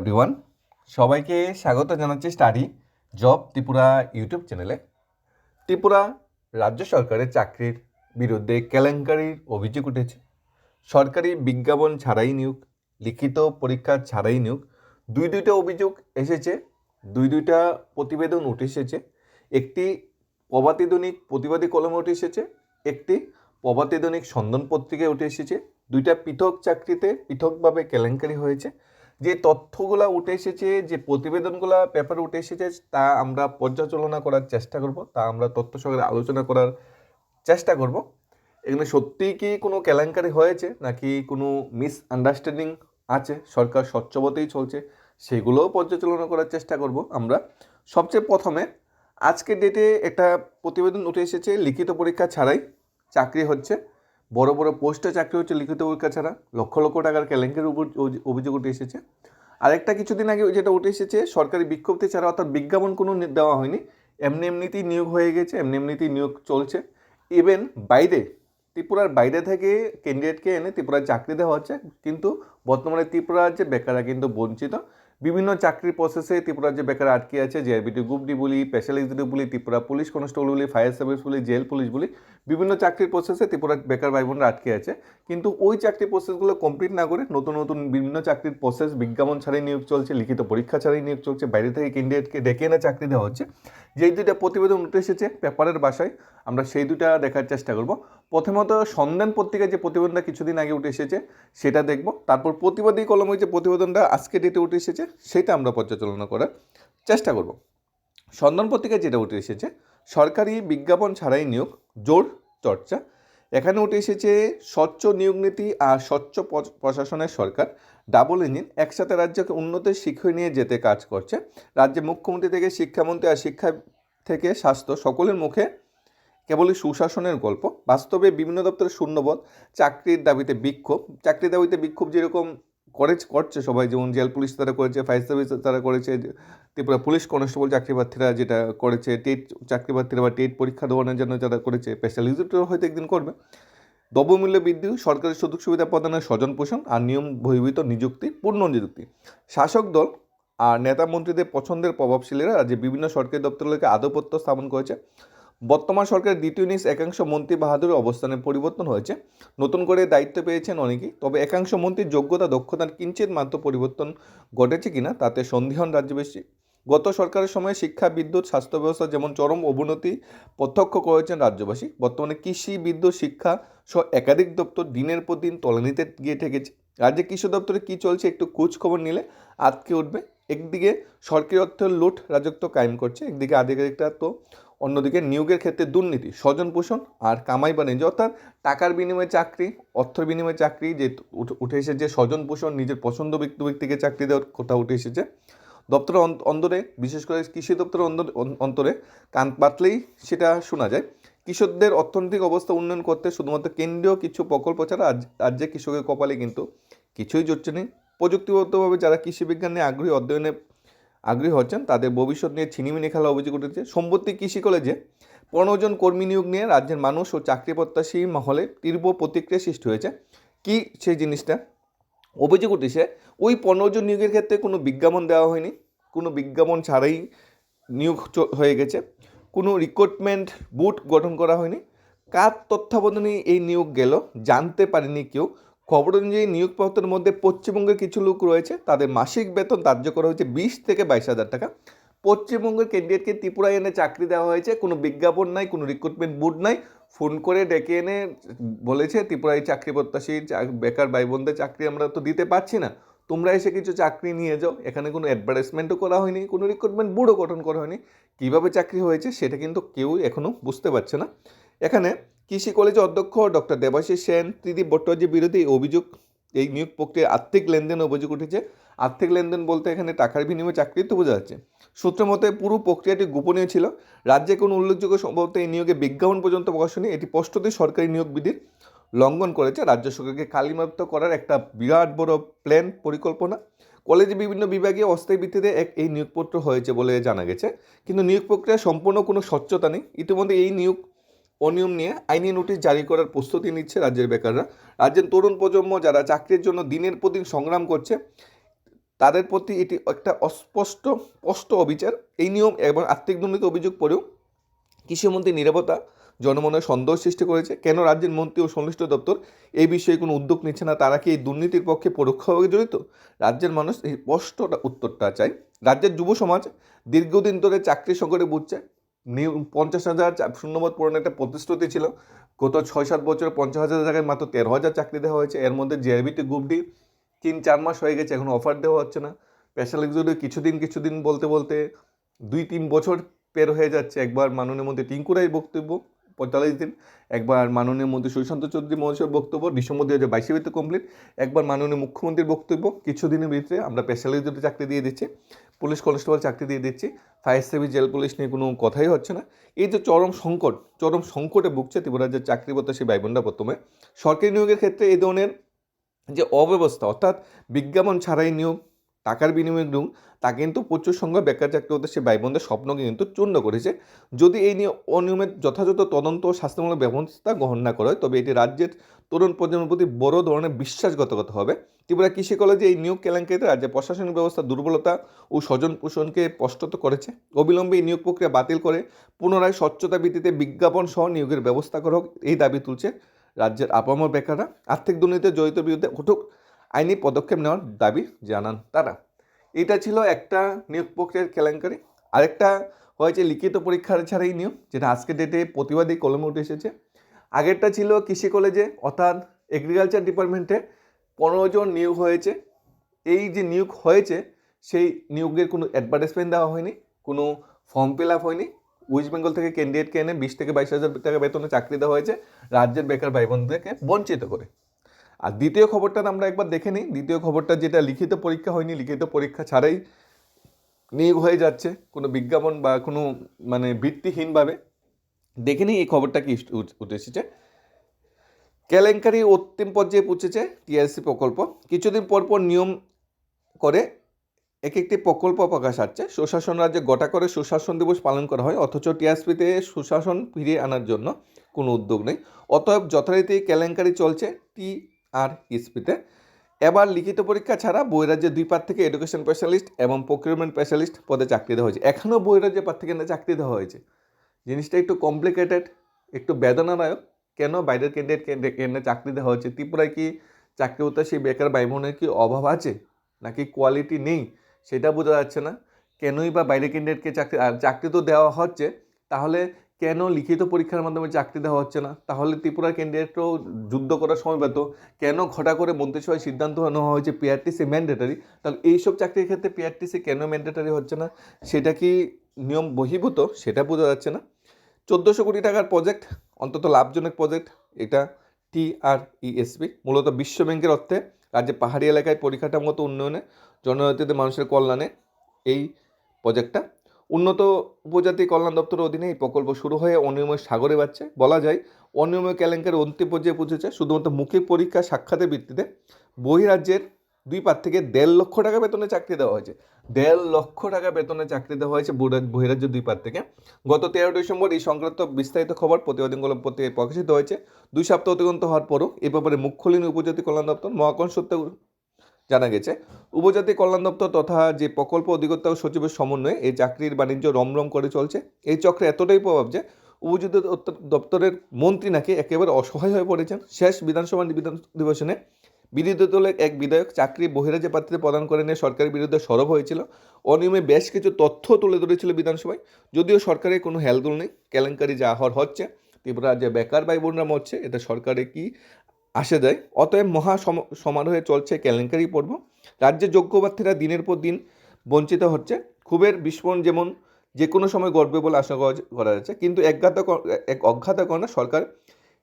Everyone সবাইকে স্বাগত জানাচ্ছি স্টাডি জব ত্রিপুরা ইউটিউব চ্যানেলে। ত্রিপুরা রাজ্য সরকারের চাকরির বিরুদ্ধে কেলেঙ্কারির অভিযোগ উঠেছে। সরকারি বিজ্ঞাপন ছাড়াই নিয়োগ, লিখিত পরীক্ষা ছাড়াই নিয়োগ, দুই দুইটা অভিযোগ এসেছে, দুই দুইটা প্রতিবেদন উঠে এসেছে। একটি প্রবাদী দৈনিক প্রতিবাদী কলমে উঠে এসেছে, একটি প্রবাদী দৈনিক সন্ধান পত্রিকায় উঠে এসেছে। দুইটা পৃথক চাকরিতে পৃথকভাবে কেলেঙ্কারি হয়েছে। যে তথ্যগুলো উঠে এসেছে, যে প্রতিবেদনগুলো পেপারে উঠে এসেছে, তা আমরা পর্যালোচনা করার চেষ্টা করব, তা আমরা তথ্য সহকারে আলোচনা করার চেষ্টা করব। এখানে সত্যিই কি কোনো কেলেঙ্কারি হয়েছে, নাকি কোনো মিস আন্ডারস্ট্যান্ডিং আছে? সরকার স্বচ্ছবতেই চলছে, সেগুলোও পর্যালোচনা করার চেষ্টা করব আমরা। সবচেয়ে প্রথমে, আজকের ডেটে একটা প্রতিবেদন উঠে এসেছে, লিখিত পরীক্ষা ছাড়াই, চাকরি হচ্ছে। বড় বড় পোস্টে চাকরি হচ্ছে লিখিত পরীক্ষা ছাড়া, লক্ষ লক্ষ টাকার কেলেঙ্কের উপর অভিযোগ উঠে এসেছে। আরেকটা কিছুদিন আগে যেটা উঠে এসেছে, সরকারি বিজ্ঞপ্তি ছাড়া অর্থাৎ বিজ্ঞাপন কোনো দেওয়া হয়নি। এমনি এমনিতেই নিয়োগ হয়ে গেছে, এমনি এমনিতেই নিয়োগ চলছে। ইভেন বাইরে, ত্রিপুরার বাইরে থেকে ক্যান্ডিডেটকে এনে ত্রিপুরার চাকরি দেওয়া হচ্ছে। কিন্তু বর্তমানে ত্রিপুরার যে বেকাররা কিন্তু বঞ্চিত বিভিন্ন চাকরির প্রসেসে ত্রিপুরার যে বেকার আটকে আছে। জেআরবিটি গ্রুপ ডি বলি স্পেশাল এক্সিকিউটিভ বলি, ত্রিপুরা পুলিশ কনস্টেবল বলি ফায়ার সার্ভিস বলি জেল পুলিশ বলি, বিভিন্ন চাকরির প্রসেসে ত্রিপুরার বেকার ভাই বোনরা আটকে আছে। কিন্তু ওই চাকরির প্রসেসগুলো কমপ্লিট না করে নতুন নতুন বিভিন্ন চাকরির প্রসেস বিজ্ঞাপন ছাড়াই নিয়োগ চলছে, লিখিত পরীক্ষা ছাড়াই নিয়োগ চলছে, বাইরে থেকে ক্যান্ডিডেটকে ডেকে এনে চাকরি দেওয়া হচ্ছে। যেই দুইটা প্রতিবেদন উঠে এসেছে পেপারের বাসায়, আমরা সেই দুটা দেখার চেষ্টা করব। প্রথমত সন্ধান পত্রিকায় যে প্রতিবেদনটা কিছুদিন আগে উঠে এসেছে, সেটা দেখব। তারপর প্রতিবাদী কলমে যে প্রতিবেদনটা আজকে ডেটে উঠে এসেছে, সেটা আমরা পর্যালোচনা করার চেষ্টা করব। সন্ধান পত্রিকায় যেটা উঠে এসেছে, সরকারি বিজ্ঞাপন ছাড়াই নিয়োগ, জোর চর্চা। এখানে উঠে এসেছে স্বচ্ছ নিয়োগ নীতি আর স্বচ্ছ প্রশাসনের সরকার। ডাবল ইঞ্জিন একসাথে রাজ্যকে উন্নত শিক্ষা নিয়ে যেতে কাজ করছে। রাজ্যে মুখ্যমন্ত্রী থেকে শিক্ষামন্ত্রী আর শিক্ষা থেকে স্বাস্থ্য সকলের মুখে কেবলই সুশাসনের গল্প। বাস্তবে বিভিন্ন দপ্তরের শূন্যবোধ চাকরির দাবিতে বিক্ষোভ। চাকরির দাবিতে বিক্ষোভ যেরকম করে, করছে সবাই। যেমন জেল পুলিশ তারা করেছে, ফায়ার সার্ভিস তারা করেছে, ত্রিপুরা পুলিশ কনস্টেবল চাকরি প্রার্থীরা যেটা করেছে, টেট চাকরি প্রার্থীরা বা টেট পরীক্ষা দেওয়ানোর জন্য যারা করেছে স্পেশাল এক্সিকিউটিভ হয়তো একদিন করবে। দ্রব্যমূল্য বৃদ্ধি সরকারি সুযোগ সুবিধা প্রদানের স্বজন পোষণ আর নিয়ম বহির্ভূত নিযুক্তি, পূর্ণ নিযুক্তি। শাসক দল আর নেতা মন্ত্রীদের পছন্দের প্রভাবশালীরা যে বিভিন্ন সরকারি দপ্তরগুলোকে আধিপত্য স্থাপন করেছে। বর্তমান সরকারের দ্বিতীয় নিজ একাংশ মন্ত্রী বাহাদুরের অবস্থানের পরিবর্তন হয়েছে। নতুন করে দায়িত্ব পেয়েছেন অনেকেই, তবে একাংশ মন্ত্রীর যোগ্যতা, দক্ষতার কিঞ্চিত মাত্র পরিবর্তন ঘটেছে কিনা তাতে সন্দেহন রাজ্যবাসী গত সরকারের সময় শিক্ষা, বিদ্যুৎ, স্বাস্থ্য ব্যবস্থা যেমন চরম অবনতি প্রত্যক্ষ করেছেন রাজ্যবাসী, বর্তমানে কৃষি, বিদ্যুৎ, শিক্ষা সহ একাধিক দপ্তর দিনের পর দিন তলানিতে গিয়ে ঠেকেছে। রাজ্যে কৃষি দপ্তরে কী চলছে একটু খোঁজ খবর নিলে আটকে উঠবে। একদিকে সরকারি অর্থের লুট রাজত্ব কায়েম করছে, একদিকে আধিকারিকরা তো অন্যদিকে নিয়োগের ক্ষেত্রে দুর্নীতি, স্বজন পোষণ আর কামাই বাণিজ্য, অর্থাৎ টাকার বিনিময়ে চাকরি, অর্থের বিনিময়ে চাকরি, যে উঠে- এসেছে স্বজন পোষণ, নিজের পছন্দ ব্যক্তি ব্যক্তিকে চাকরি দেওয়ার কথা উঠে এসেছে। দপ্তরের অন্তরে বিশেষ করে কৃষি দপ্তরের অন্তরে কান পাতলেই সেটা শোনা যায়। কৃষকদের অর্থনৈতিক অবস্থা উন্নয়ন করতে শুধুমাত্র কেন্দ্রীয় কিছু প্রকল্প ছাড়া রাজ্যে কৃষকের কপালে কিন্তু কিছুই জুটছে নেই প্রযুক্তিগতভাবে যারা কৃষি বিজ্ঞান নিয়ে আগ্রহী, অধ্যয়নে আগ্রহী হচ্ছেন, তাদের ভবিষ্যৎ নিয়ে ছিনিমিনি খেলা অভিযোগ উঠেছে। সম্পত্তি কৃষি কলেজে পনেরো জন কর্মী নিয়োগ নিয়ে রাজ্যের মানুষ ও চাকরি প্রত্যাশী মহলে তীব্র প্রতিক্রিয়া সৃষ্টি হয়েছে। কি সেই জিনিসটা? অভিযোগ উঠেছে, ওই পনেরো জন নিয়োগের ক্ষেত্রে কোনো বিজ্ঞাপন দেওয়া হয়নি, কোনো বিজ্ঞাপন ছাড়াই নিয়োগ হয়ে গেছে, কোনো রিক্রুটমেন্ট বুট গঠন করা হয়নি। কার তত্ত্বাবধানে এই নিয়োগ গেল জানতে পারেনি কেউ খবর অনুযায়ী নিয়োগপত্রের মধ্যে পশ্চিমবঙ্গের কিছু লোক রয়েছে। তাদের মাসিক বেতন ধার্য করা হয়েছে বিশ থেকে বাইশ হাজার টাকা। পশ্চিমবঙ্গের ক্যান্ডিডেটকে ত্রিপুরায় এনে চাকরি দেওয়া হয়েছে। কোনো বিজ্ঞাপন নাই, কোনো রিক্রুটমেন্ট বুট নাই। ফোন করে ডেকে এনে বলেছে, ত্রিপুরায় চাকরি প্রত্যাশী বেকার ভাই বোনদের চাকরি আমরা তো দিতে পারছি না। তোমরা এসে কিছু চাকরি নিয়ে যাও। এখানে কোনো অ্যাডভার্টাইজমেন্টও করা হয়নি, কোনো রিক্রুটমেন্ট বুড়ো গঠন করা হয়নি। কীভাবে চাকরি হয়েছে সেটা কিন্তু কেউ এখনও বুঝতে পারছে না। এখানে কৃষি কলেজের অধ্যক্ষ ডক্টর দেবাশিস সেন, ত্রিদীপ ভট্টাচার্যের বিরুদ্ধে এই অভিযোগ, এই নিয়োগ প্রক্রিয়ায় আর্থিক লেনদেন অভিযোগ উঠেছে। আর্থিক লেনদেন বলতে এখানে টাকার বিনিময়ে চাকরি তো বোঝা যাচ্ছে। সূত্র মতে পুরো প্রক্রিয়াটি গোপনীয় ছিল। রাজ্যে কোনো উল্লেখযোগ্য সম্ভবত এই নিয়োগে বিজ্ঞাপন পর্যন্ত প্রকাশ হয়নি। এটি স্পষ্টতই সরকারি নিয়োগ বিধির লঙ্ঘন করেছে। রাজ্য সরকারকে কালিমাপ্ত করার একটা বিরাট বড় প্ল্যান, পরিকল্পনা। কলেজে বিভিন্ন বিভাগে অস্থায়ী ভিত্তিতে এক এই নিয়োগপত্র হয়েছে বলে জানা গেছে। কিন্তু নিয়োগ প্রক্রিয়া সম্পূর্ণ কোনো স্বচ্ছতা নেই। ইতিমধ্যে এই নিয়োগ অনিয়ম নিয়ে আইনি নোটিশ জারি করার প্রস্তুতি নিচ্ছে রাজ্যের বেকাররা। রাজ্যের তরুণ প্রজন্ম যারা চাকরির জন্য দিনের পর দিন সংগ্রাম করছে, তাদের প্রতি এটি একটা অস্পষ্ট, স্পষ্ট অবিচার। এই নিয়ম এবং আর্থিক দুর্নীতি অভিযোগ পরেও কৃষিমন্ত্রী নিরাপত্তা জনমনে সন্দেহ সৃষ্টি করেছে। কেন রাজ্যের মন্ত্রী ও সংশ্লিষ্ট দপ্তর এই বিষয়ে কোনো উদ্যোগ নিচ্ছে না? তারা কি এই দুর্নীতির পক্ষে পরোক্ষভাবে জড়িত? রাজ্যের মানুষ এই স্পষ্ট উত্তরটা চায়। রাজ্যের যুব সমাজ দীর্ঘদিন ধরে চাকরি সংকটে বুঝছে পঞ্চাশ হাজার শূন্যপদ পূরণের একটা প্রতিশ্রুতি ছিল। গত ছয় সাত বছরে পঞ্চাশ হাজার জায়গায় মাত্র তেরো হাজার চাকরি দেওয়া হয়েছে। এর মধ্যে জেআরবিটি গ্রুপ ডি তিন চার মাস হয়ে গেছে, এখন অফার দেওয়া হচ্ছে না। স্পেশাল এক্সিকিউটিভ কিছুদিন কিছুদিন বলতে বলতে দুই তিন বছর পের হয়ে যাচ্ছে। একবার মাননীয় মন্ত্রী টিঙ্কুরাই বক্তব্য, পঁয়তাল্লিশ দিন। একবার মাননীয় মন্ত্রী সুশান্ত চৌধুরী মহাশয়ের বক্তব্য, ডিসেম্বর দু হাজার বাইশে কমপ্লিট একবার মাননীয় মুখ্যমন্ত্রীর বক্তব্য, কিছুদিনের ভিতরে আমরা স্পেশাল এক্সিকিউটিভ চাকরি দিয়ে দিচ্ছি। পুলিশ কনস্টেবল চাকরি দিয়ে দিচ্ছি। ফায়ার সার্ভিস, জেল পুলিশ নিয়ে কোনো কথাই হচ্ছে না। এই যে চরম সংকট, চরম সংকটে ভুগছে ত্রিপুরা যে চাকরি প্রত্যাশী সেই বোনরা প্রথমে। সরকারি নিয়োগের ক্ষেত্রে এই ধরনের যে অব্যবস্থা, অর্থাৎ বিজ্ঞাপন ছাড়াই নিয়োগ টাকার বিনিময়ে নিয়োগ তা কিন্তু প্রচুর সংখ্যক বেকার চাকরি হতে সে ভাই বোনদের স্বপ্নকে কিন্তু চূর্ণ করেছে। যদি এই নিয়ে অনিয়মের যথাযথ তদন্ত ও শাস্তিমূলক ব্যবস্থা গ্রহণ না করা হয়, তবে এটি রাজ্যের তরুণ প্রজন্মের প্রতি বড় ধরনের বিশ্বাসঘাতকতা হবে। ত্রিপুরা কৃষি কলেজে এই নিয়োগ কেলেঙ্কারিতে রাজ্যের প্রশাসনিক ব্যবস্থা দুর্বলতা ও স্বজন পোষণকে স্পষ্টত করেছে। অবিলম্বে এই নিয়োগ প্রক্রিয়া বাতিল করে পুনরায় স্বচ্ছতা ভিত্তিতে বিজ্ঞাপন সহ নিয়োগের ব্যবস্থা করা হোক, এই দাবি তুলছে রাজ্যের আপামর বেকাররা। আর্থিক দুর্নীতিতে জড়িত বিরুদ্ধে কঠোর আইনি পদক্ষেপ নেওয়ার দাবি জানান তারা। এটা ছিল একটা নিয়োগ প্রক্রিয়ার কেলেঙ্কারি। আরেকটা হয়েছে লিখিত পরীক্ষার ছাড়াই নিয়োগ, যেটা আজকের ডেটে প্রতিবাদী কলমে উঠে এসেছে। আগেরটা ছিল কৃষি কলেজে অর্থাৎ এগ্রিকালচার ডিপার্টমেন্টে পনেরো জন নিয়োগ হয়েছে। এই যে নিয়োগ হয়েছে, সেই নিয়োগের কোনো অ্যাডভার্টাইজমেন্ট দেওয়া হয়নি, কোনো ফর্ম ফিল আপ হয়নি। ওয়েস্ট বেঙ্গল থেকে ক্যান্ডিডেটকে এনে বিশ থেকে বাইশ হাজার টাকা বেতনে চাকরি দেওয়া হয়েছে, রাজ্যের বেকার ভাই বোনদেরকে বঞ্চিত করে। আর দ্বিতীয় খবরটা আমরা একবার দেখে নিই। দ্বিতীয় খবরটা যেটা লিখিত পরীক্ষা হয়নি, লিখিত পরীক্ষা ছাড়াই নিয়োগ হয়ে যাচ্ছে। কোনো বিজ্ঞাপন বা কোনো মানে ভিত্তিহীনভাবে। দেখে নিই এই খবরটা কি উঠ- এসেছে। কেলেঙ্কারি অন্তিম পর্যায়ে পৌঁছেছে টিআরসি প্রকল্প। কিছুদিন পর পর নিয়ম করে এক একটি প্রকল্প প্রকাশ আসছে। সুশাসন রাজ্যে গোটা করে সুশাসন দিবস পালন করা হয়, অথচ টিআরসিতে সুশাসন ফিরিয়ে আনার জন্য কোনো উদ্যোগ নেই। অতএব যথারীতি কেলেঙ্কারি চলছে। টি আর ইসপিতে এবার লিখিত পরীক্ষা ছাড়া বহিরাজ্যের দুই পার থেকে এডুকেশন স্পেশালিস্ট এবং প্রকিউরমেন্ট স্পেশালিস্ট পদে চাকরি দেওয়া হয়েছে। এখনও বহিরাজ্যের পার থেকে না চাকরি দেওয়া হয়েছে। জিনিসটা একটু কমপ্লিকেটেড একটু বেদনাদায়ক। কেন বাইরের ক্যান্ডিডেট কেন্দ্রে চাকরি দেওয়া হচ্ছে ত্রিপুরায় কি চাকরি হতে সেই বেকার ভাই বোনের কি অভাব আছে? নাকি কোয়ালিটি নেই? সেটা বোঝা যাচ্ছে না। কেনই বা বাইরের ক্যান্ডিডেটকে চাকরি আর চাকরি তো দেওয়া হচ্ছে। তাহলে কেন লিখিত পরীক্ষার মাধ্যমে চাকরি দেওয়া হচ্ছে না? তাহলে ত্রিপুরার ক্যান্ডিডেটও যুদ্ধ করার সময় পেত কেন ঘটা করে মন্ত্রিসভায় সিদ্ধান্ত নেওয়া হয়েছে পিআরটিসি ম্যান্ডেটারি তাহলে এইসব চাকরির ক্ষেত্রে পিআরটিসি কেন ম্যান্ডেটারি হচ্ছে না? সেটা কি নিয়ম বহির্ভূত? সেটা বোঝা যাচ্ছে না। চোদ্দোশো কোটি টাকার প্রজেক্ট অন্তত লাভজনক প্রজেক্ট এটা টি আর ইএসপি মূলত বিশ্ব ব্যাংকের অর্থে রাজ্যে পাহাড়ি এলাকায় পরিকাঠামোগত উন্নয়নে জনজাতিদের মানুষের কল্যাণে এই প্রজেক্টটা উন্নত উপজাতি কল্যাণ দপ্তরের অধীনে এই প্রকল্প শুরু হয়ে অনিয়মের সাগরে বাড়ছে। বলা যায় অনিয়মের কেলেঙ্কারি অন্তিম পর্যায়ে পৌঁছেছে শুধুমাত্র মৌখিক পরীক্ষা সাক্ষাতের ভিত্তিতে। বহিরাজ্যের দুই পার থেকে দেড় লক্ষ টাকা বেতনে চাকরি দেওয়া হয়েছে। দেড় লক্ষ টাকা বেতনে চাকরি দেওয়া হয়েছে বহিরাজ- বহিরাজ্য দুই পার থেকে। গত তেরো ডিসেম্বর এই সংক্রান্ত বিস্তারিত খবর প্রতিবেদনগুলো পত্রিকায় প্রকাশিত হয়েছে। দুই সপ্তাহ অতিক্রান্ত হওয়ার পরও এ ব্যাপারে মুখ্যলীন উপজাতি কল্যাণ দপ্তর। মহাকন সত্য জানা গেছে। উপজাতি কল্যাণ দপ্তর তথা যে প্রকল্প অধিকর্তা ও সচিবের সমন্বয়ে এই চাকরির বাণিজ্য রমরম করে চলছে। এই চক্রে এতটাই প্রভাব যে উপজাতি দপ্তরের মন্ত্রী নাকি একেবারে অসহায় হয়ে পড়েছেন। শেষ বিধানসভা বিধান অধিবেশনে বিরোধী দলের এক বিধায়ক চাকরি বহিরাজ্য প্রার্থীতে প্রদান করে নিয়ে সরকারের বিরুদ্ধে সরব হয়েছিল। অনিয়মে বেশ কিছু তথ্য তুলে ধরেছিল বিধানসভায়। যদিও সরকারের কোনো হেলদোল নেই, কেলেঙ্কারি যা হওয়ার হচ্ছে ত্রিপুরা যে বেকার ভাই বোনরা মরছে, এটা সরকারে কি আসে যায় অতএব মহা সম- সমারোহে চলছে কেলেঙ্কারি পর্ব। রাজ্যে যোগ্য প্রার্থীরা দিনের পর দিন বঞ্চিত হচ্ছে। ক্ষোভের বিস্ফোরণ যেমন যে কোনো সময় ঘটবে বলে আশা করা- যাচ্ছে। কিন্তু একঘাত এক অজ্ঞাত কারণে সরকার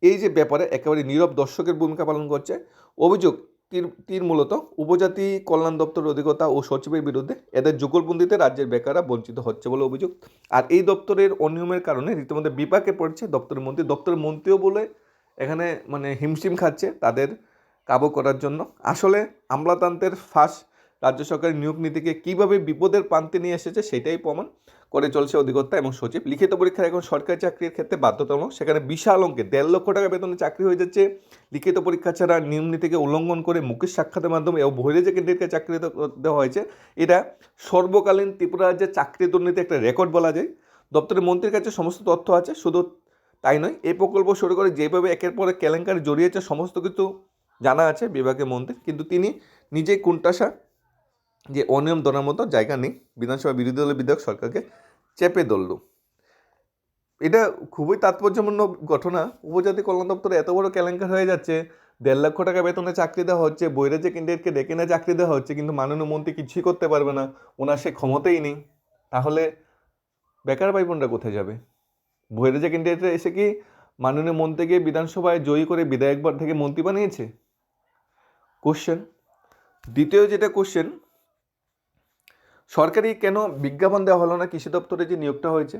এই যে ব্যাপারে একেবারে নীরব দর্শকের ভূমিকা পালন করছে। অভিযোগ তীর তীর মূলত উপজাতি কল্যাণ দপ্তর অধিকতা ও সচিবের বিরুদ্ধে এদের যুগলবন্দিতে রাজ্যের বেকাররা বঞ্চিত হচ্ছে বলে অভিযোগ। আর এই দপ্তরের অনিয়মের কারণে রীতিমধ্যে বিপাকে পড়ছে দপ্তরের মন্ত্রী। দপ্তরের মন্ত্রীও বলে এখানে মানে হিমশিম খাচ্ছে তাদের কাবু করার জন্য। আসলে আমলাতান্ত্রের ফাঁস রাজ্য সরকারের নিয়োগ নীতিকে কীভাবে বিপদের প্রান্তে নিয়ে এসেছে সেটাই প্রমাণ করে চলছে অধিকর্তা এবং সচিব। লিখিত পরীক্ষার এখন সরকারি চাকরির ক্ষেত্রে বাধ্যতামূলক। সেখানে বিশাল অঙ্কে দেড় লক্ষ টাকা বেতনে চাকরি হয়ে যাচ্ছে। লিখিত পরীক্ষা ছাড়া নিয়ম নীতিকে উল্লঙ্ঘন করে মুখের সাক্ষাতের মাধ্যমে এবং বহিরে যে কেন্দ্রকে চাকরি দেওয়া হয়েছে। এটা সর্বকালীন ত্রিপুরা রাজ্যের চাকরি দুর্নীতি একটা রেকর্ড বলা যায়। দপ্তরের মন্ত্রীর কাছে সমস্ত তথ্য আছে। শুধু তাই নয়, এই প্রকল্প শুরু করে যেভাবে একের পর কেলেঙ্কারি জড়িয়েছে, সমস্ত কিছু জানা আছে বিভাগের মন্ত্রী কিন্তু তিনি নিজেই কুণ্ঠাসা যে অনিয়ম ধরার মতো জায়গা নেই, বিধানসভা বিরোধী দলের বিধায়ক সরকারকে চেপে ধরল। এটা খুবই তাৎপর্যপূর্ণ ঘটনা। উপজাতি কল্যাণ দপ্তরে এত বড় কেলেঙ্কার হয়ে যাচ্ছে, দেড় লক্ষ টাকা বেতনে চাকরি দেওয়া হচ্ছে, বৈরাজ্যে ক্যান্ডিডেটকে ডেকে না চাকরি দেওয়া হচ্ছে, কিন্তু মাননীয় মন্ত্রী কিছুই করতে পারবে না, ওনার সে ক্ষমতাই নেই। তাহলে বেকার ভাই বোনরা কোথায় যাবে? বৈরাজ্যে ক্যান্ডিডেটরা এসে কি মাননীয় মন্ত্রীকে বিধানসভায় জয়ী করে বিধায়কবার থেকে মন্ত্রী বানিয়েছে? কোশ্চেন দ্বিতীয় যেটা কোশ্চেন সরকারি কেন বিজ্ঞাপন দেওয়া হলো না? কৃষি দপ্তরে যে নিয়োগটা হয়েছে?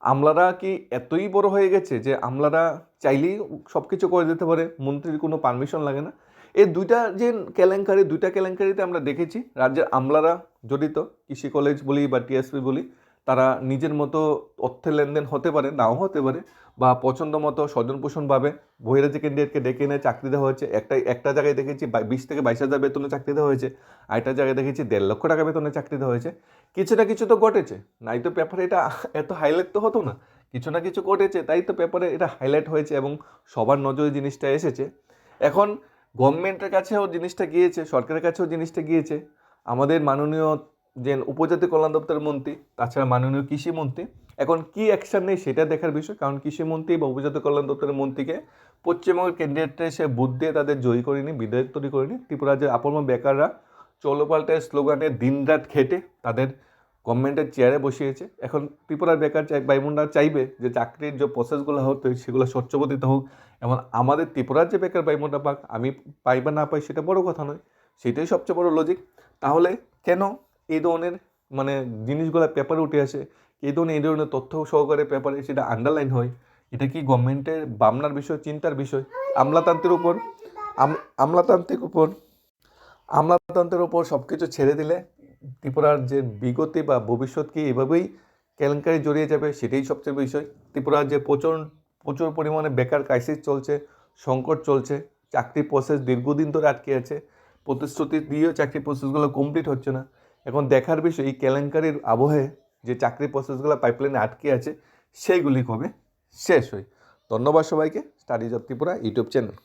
আমলারা কি এতই বড় হয়ে গেছে যে আমলারা চাইলেই সব কিছু করে দিতে পারে? মন্ত্রীর কোনো পারমিশন লাগে না। এই দুইটা যে কেলেঙ্কারি, দুইটা কেলেঙ্কারিতে আমরা দেখেছি। রাজ্যের আমলারা জড়িত, কৃষি কলেজ বলি বা টিএসপি বলি। তারা নিজের মতো অর্থের লেনদেন হতে পারে, নাও হতে পারে, বা পছন্দ মতো স্বজন পোষণভাবে বহিরাজ্য ক্যান্ডিডেটকে ডেকে এনে চাকরি দেওয়া হয়েছে। একটা একটা জায়গায় দেখেছি বিশ থেকে বাইশ হাজার বেতনে চাকরি দেওয়া হয়েছে। আরেকটা জায়গায় দেখেছি দেড় লক্ষ টাকা বেতনে চাকরি দেওয়া হয়েছে। কিছু না কিছু তো ঘটেছে। নাই তো পেপারে এটা এত হাইলাইট তো হতো না। কিছু না কিছু ঘটেছে, তাই তো পেপারে এটা হাইলাইট হয়েছে এবং সবার নজরে জিনিসটা এসেছে। এখন গভর্নমেন্টের কাছেও জিনিসটা গিয়েছে, সরকারের কাছেও জিনিসটা গিয়েছে। আমাদের মাননীয় যে উপজাতি কল্যাণ দপ্তরের মন্ত্রী, তাছাড়া মাননীয় কৃষি মন্ত্রী। এখন কি অ্যাকশন নেই সেটা দেখার বিষয়, কারণ কৃষি মন্ত্রী বা উপজাতি কল্যাণ দপ্তরের মন্ত্রীকে পশ্চিমবঙ্গের ক্যান্ডিডেটরা সে বুদ্ধ দিয়ে তাদের জয়ী করেনি, বিধায়ক তৈরি করেনি। ত্রিপুরা রাজ্যের আপন বেকাররা চৌলোপাল্টায় স্লোগানে দিনরাত খেটে তাদের গভর্নমেন্টের চেয়ারে বসিয়েছে। এখন ত্রিপুরার বেকার চাই ভাইবোনরা চাইবে যে চাকরির যে প্রসেসগুলো হতো, সেগুলো স্বচ্ছবদিত হোক। এবং আমাদের ত্রিপুরার যে বেকার ভাইবোনরা পাক, আমি পাই বা না পাই সেটা বড় কথা নয়, সেটাই সবচেয়ে বড় লজিক তাহলে কেন এই ধরনের মানে জিনিসগুলো পেপারে উঠে আসে, এই ধরনের এই ধরনের তথ্য সহকারে পেপারে সেটা আন্ডারলাইন হয়। এটা কি গভর্নমেন্টের ভাবনার বিষয়, চিন্তার বিষয়? আমলাতান্ত্রের উপর আমলাতান্ত্রিক উপর আমলাতন্ত্রের উপর সব কিছু ছেড়ে দিলে ত্রিপুরার যে বিগতি বা ভবিষ্যৎ কি এভাবেই কেলেঙ্কারি জড়িয়ে যাবে সেটাই সবচেয়ে বিষয়। ত্রিপুরার যে প্রচুর প্রচুর পরিমাণে বেকার ক্রাইসিস চলছে, সংকট চলছে, চাকরি প্রসেস দীর্ঘদিন ধরে আটকে আছে, প্রতিশ্রুতি দিয়েও চাকরি প্রসেসগুলো কমপ্লিট হচ্ছে না। এখন দেখার বিষয়, এই কেলেঙ্কারির আবহে যে চাকরি প্রসেসগুলো পাইপলাইনে আটকে আছে, সেইগুলি কবে? শেষ হয় ধন্যবাদ সবাইকে। Studies of Tripura YouTube channel.